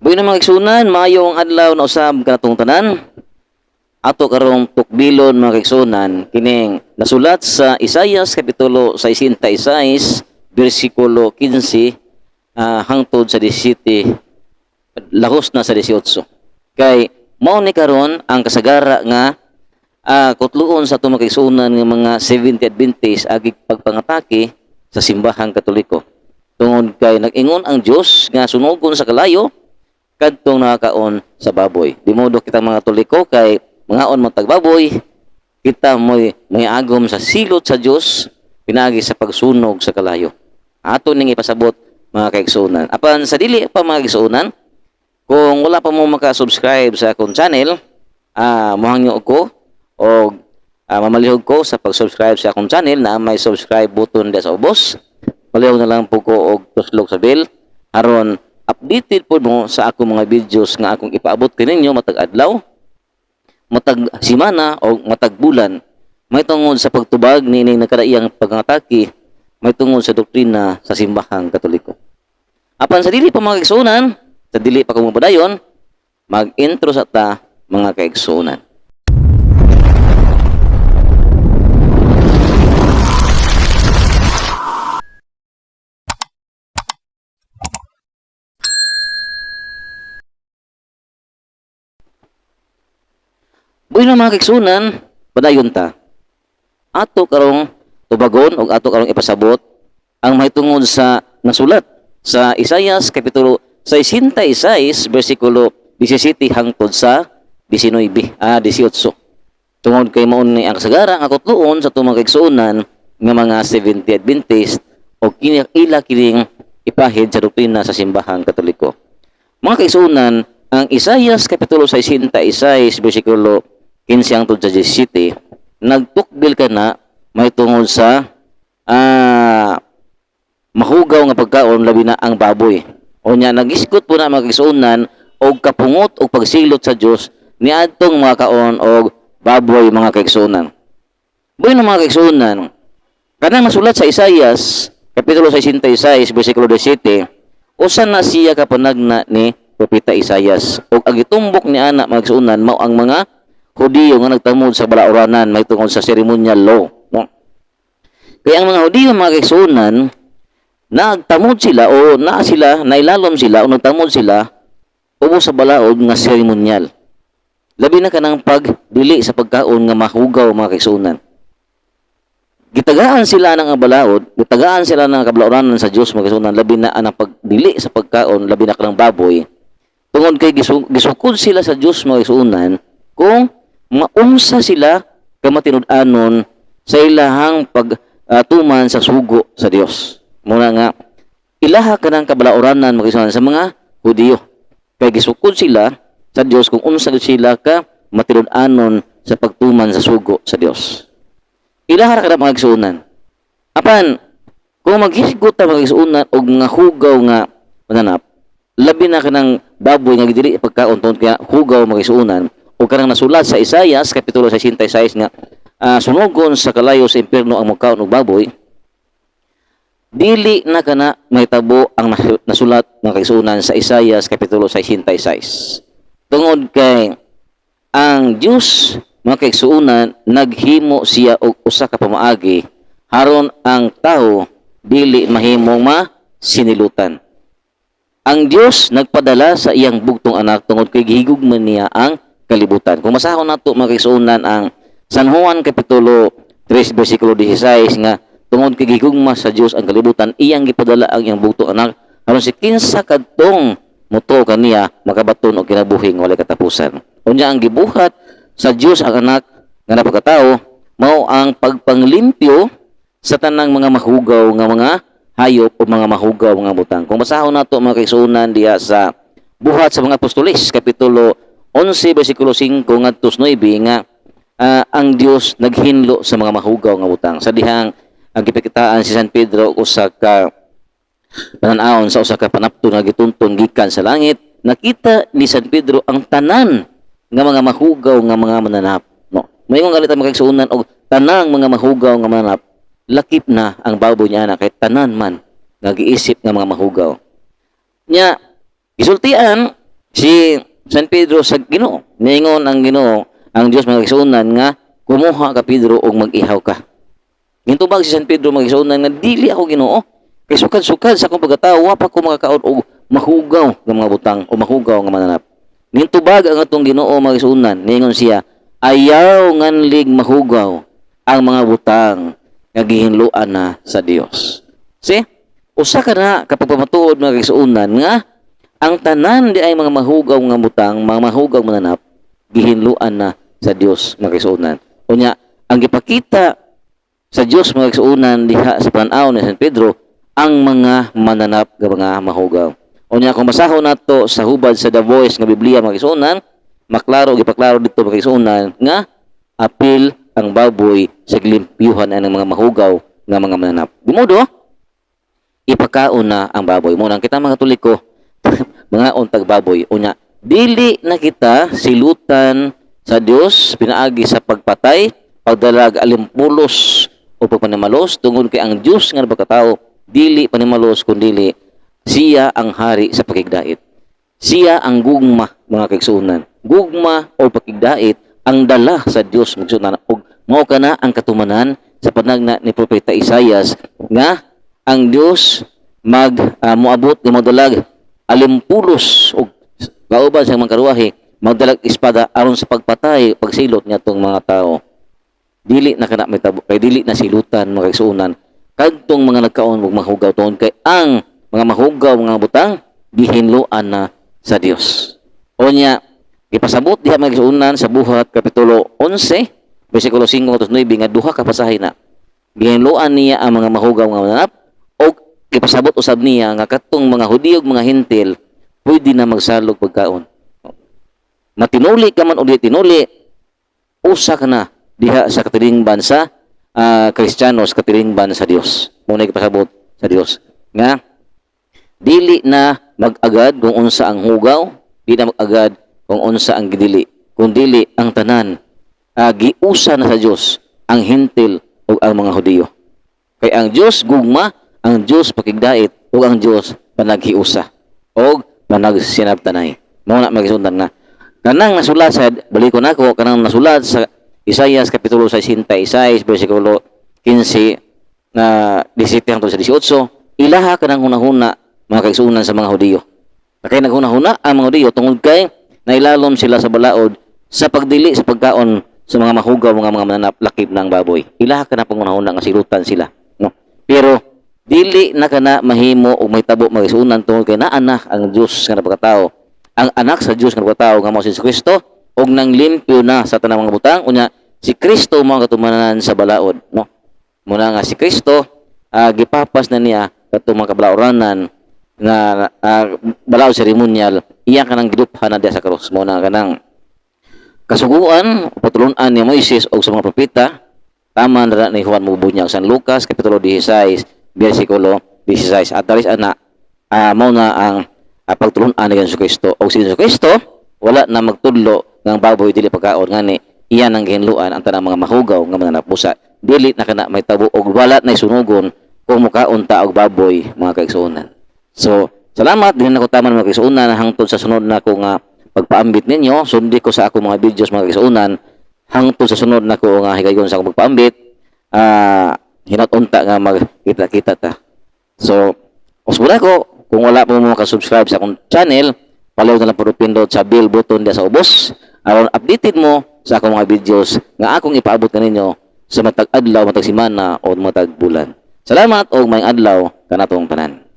Buhay na mga igsunan, maayo ang adlaw na usab kanatong tanan. Ato karong tukbilon mga igsunan kining nasulat sa Isaias kapitulo 66 bersikulo 15 ah, hangtod sa 17 lahos na sa 18. Kay mao ni karon ang kasagara nga ah, kutluon sa atong mga igsunan nga mga 70 Adventist agig pagpangatake sa simbahang Katoliko. Tungod kay nag-ingon ang Dios nga sunugon sa kalayo kadtong nakakaon sa baboy. Di modo kita mga Katoliko kay mga on matag baboy kita mo'y may agom sa silot sa Dios pinagi sa pagsunog sa kalayo. Ato ning ipasabot mga kaigsunan. Apan sa dili pa mga kaigsunan, kung wala pa mo maka-subscribe sa akong channel, ah mohangyo ko o ah, mamalihog ko sa pag-subscribe sa akong channel na may subscribe button diya sa ubos. Palihog na lang po ko og tuslog sa bell aron updated po mo sa akong mga videos nga akong ipaabot kaninyo matag adlaw, matag simana o matag bulan. May tungod sa pagtubag ni ining nakadaiyang pangatake, may tungod sa doktrina sa simbahang Katoliko. Apan sa dili pa mga kaigsunan, sa dili pa kumupadayon, mag-intro sa ta mga kaigsunan. Buhay na mga kaigsunan, padayon ta. Ato karong tubagon o ato karong ipasabot ang mahitungod sa nasulat sa Isaias kapitulo 66 bersikulo 17 hangtod sa 19 ah 18. Tungod kay mao ni ang kasagara ang akotluon sa tumang kaigsuonan nga mga 70 Adventist o ila kining ipahid sa doktrina sa simbahang Katoliko. Mga kaigsuonan, ang Isaias kapitulo 66 bersikulo 15 hangtod sa 17 nagtukbil ka na may tungod sa ah mahugaw nga pagkaon labi na ang baboy. O nya nagiskot po na mga kaigsuonan og kapungot og pagsilot sa Dios ni adtong mga kaon og baboy mga kaigsuonan. Buhay ng mga kaigsuonan, kanang nasulat sa Isaias kapitulo 66 bersikulo 17 usa na siya kapanagna ni propeta Isaias ug ang gitumbok ni ana mga mao ang mga Hudiyo nga nagtamod sa balauranan may tungkol sa ceremonial law. No? Kaya ang mga Hudiyo mga kaigsuonan nagtamod sila o naa sila, nailalom sila o nagtamod sila ubo sa balaod nga seremonyal. Labi na kanang pagdili sa pagkaon nga mahugaw mga kaigsuonan. Gitagaan sila ng balaod, gitagaan sila ng kabalaoranan sa Dios mga kaigsuonan, labi na ang pagdili sa pagkaon, labi na kanang baboy. Tungod kay gisu- gisukod sila sa Dios mga kaigsuonan kung maunsa sila kamatinud-anon sa ilahang pagtuman sa sugo sa Dios. Muna nga ilaha ka ng kabalaoranan makisunan sa mga Hudiyo. Kay gisukod sila sa Dios kung unsa sila ka matinud-anon sa pagtuman sa sugo sa Dios. Ilaha ra ka na mga igsuonan. Apan kung maghisgot ta mga igsuonan og nga hugaw nga mananap, labi na kanang baboy nga gidili pagkaon tungod kaya hugaw mga igsuonan o kanang nasulat sa Isaias kapitulo 66 nga ah, sunugon sa kalayo sa impierno ang magkaon og baboy. Dili na kana may tabo ang nas- nasulat ng kaisunan sa Isaias kapitulo 66 tungod kay ang Dios mga kaigsuonan naghimo siya og usa ka pamaagi haron ang tao dili mahimong masinilutan. Ang Dios nagpadala sa iyang bugtong anak tungod kay gihigugman niya ang kalibutan. Kung masahon nato mga kaigsuonan ang San Juan kapitulo 3 bersikulo 16 nga tungod kay gihigugma sa Dios ang kalibutan, iyang gipadala ang iyang bugtong anak aron si kinsa kadtong muto kaniya makabaton og kinabuhi nga walay katapusan. Unya ang gibuhat sa Dios ang anak nga napagkatao mao ang pagpanglimpyo sa tanang mga mahugaw nga mga hayop o mga mahugaw nga butang. Kung basahon nato mga kaigsuonan diha sa buhat sa mga apostolis kapitulo 11 bersikulo 5 ngadto 9 nga ah, ang Dios naghinlo sa mga mahugaw nga butang. Sa dihang ang gipikitaan si San Pedro usa ka pananaon sa usa ka panapto nga gituntun gikan sa langit, nakita ni San Pedro ang tanan nga mga mahugaw nga mga mananap. No. Mayong galita makigsuonan og tanang mga mahugaw nga mananap, lakip na ang baboy niya na kahit tanan man nga giisip nga mga mahugaw. Nya, gisultian si San Pedro sa Ginoo. Ningon ang Ginoo ang Dios mga igsunan nga kumuha ka Pedro og mag-ihaw ka. Gintubag si San Pedro magisunan nga dili ako Ginoo. Kay sukad-sukad sa akong pagkatao wa pa ko makakaon og mahugaw nga mga butang o mahugaw nga mananap. Gintubag ang atong Ginoo magisunan ningon siya ayaw nganlig mahugaw ang mga butang nga gihinluan na sa Dios. See? Usa ka na kapag pamatuod mga kaisunan nga ang tanan di ay mga mahugaw nga butang, mga mahugaw mananap gihinluan na sa Dios mga kaisunan. Unya, ang gipakita sa Dios mga kaisunan diha sa panaw ni San Pedro ang mga mananap nga mga mahugaw. Unya kung masahon nato sa hubad sa The Voice nga Biblia mga kaisunan, maklaro gipaklaro dito mga kaisunan nga apil ang baboy sa glimpyuhan ng mga mahugaw nga mga mananap. Dimodo, ipakaon na ang baboy. Muna kita mga tuliko, mga untag baboy. Unya, dili na kita silutan sa Dios pinaagi sa pagpatay, pagdalag alimpulos o pagpanimalos tungod kay ang Dios nga nagpakatao dili panimalos kundili siya ang hari sa pakigdait. Siya ang gugma mga kaigsunan. Gugma o pakigdait ang dala sa Dios magsunan og mao kana ang katumanan sa panagna ni propeta Isayas nga ang Dios mag ah, moabot nga magdalag alimpulos og kauban sa mga karuwahe magdalag espada aron sa pagpatay pagsilot niya tong mga tao. Dili na kana may tabo kay dili na silutan mga kaigsunan kadtong mga nagkaon og mahugaw tuon kay ang mga mahugaw mga butang gihinluan na sa Dios onya Ipasabot diha mga kisunan sa buhat kapitulo 11 bersikulo 5 hangtod 9 nga duha ka pasahe na. Gihinluan niya ang mga mahugaw nga mananap o ipasabot usab niya nga katong mga Hudiyo ug mga Hintil pwede na magsalog pagkaon. Matinuli ka man o di tinuli usa ka na diha sa katiling bansa ah, Kristiyanos katiling sa Dios. Muna ipasabot sa Dios nga dili na mag-agad kung unsa ang hugaw, di na mag-agad kung unsa ang gidili kung dili ang tanan uh, giusa na sa Dios ang hintil ug ang mga Hudiyo kay ang Dios gugma ang Dios pakigdait ug ang Dios panaghiusa og panagsinabtanay mao na magisundan na kanang nasulat sa balikon ako kanang nasulat sa Isaias kapitulo 66 bersikulo 15 na 17 hangtod sa 18 ilaha kanang hunahuna mga kaigsunan sa mga Hudiyo kay naghunahuna ang mga Hudiyo tungod kay nailalom sila sa balaod sa pagdili sa pagkaon sa mga mahugaw mga mga mananap lakip ng baboy. Ilaha ka na pangunahuna nga silutan sila, no? Pero dili na kana mahimo og may tabo magisunan tungod kay naa na ang Dios nga napakatao. Ang anak sa Dios nga napakatao nga mao si Kristo og nang limpyo na sa tanang mga butang unya si Kristo mao katumanan sa balaod, no? Muna nga si Kristo ah, gipapas na niya katong mga kabalaoranan nga uh, balaod seremonyal iya kanang giduphan na diya sa krus mo na kanang kasuguan patulunan ni Moises og sa mga propeta tama na ni Juan Mubunya sa Lucas kapitulo 16 bersikulo 16 at dalis ana uh, mao na ang uh, pagtulunan ni Jesus Kristo og si Jesus Kristo wala na magtudlo ng baboy dili pagkaon ngani iyan ang gihinluan ang tanang mga mahugaw nga mga napusa dili na kana may tabo og wala na sunugon kung mukaon ta og baboy mga kaigsuonan So, salamat din ako tama mga kaisunan hangtod sa sunod na ko nga pagpaambit ninyo. Sundi ko sa ako mga videos mga kaisunan hangtod sa sunod na ko nga higayon sa akong pagpaambit. Ah, uh, hinatunta nga magkita-kita ta. So, usbura ko kung wala pa mo maka-subscribe sa akong channel, follow na lang po pindot sa bell button diya sa ubos. aron updated mo sa akong mga videos nga akong ipaabot kaninyo sa matag adlaw, matag simana o matag bulan. Salamat og may adlaw kanatong tanan.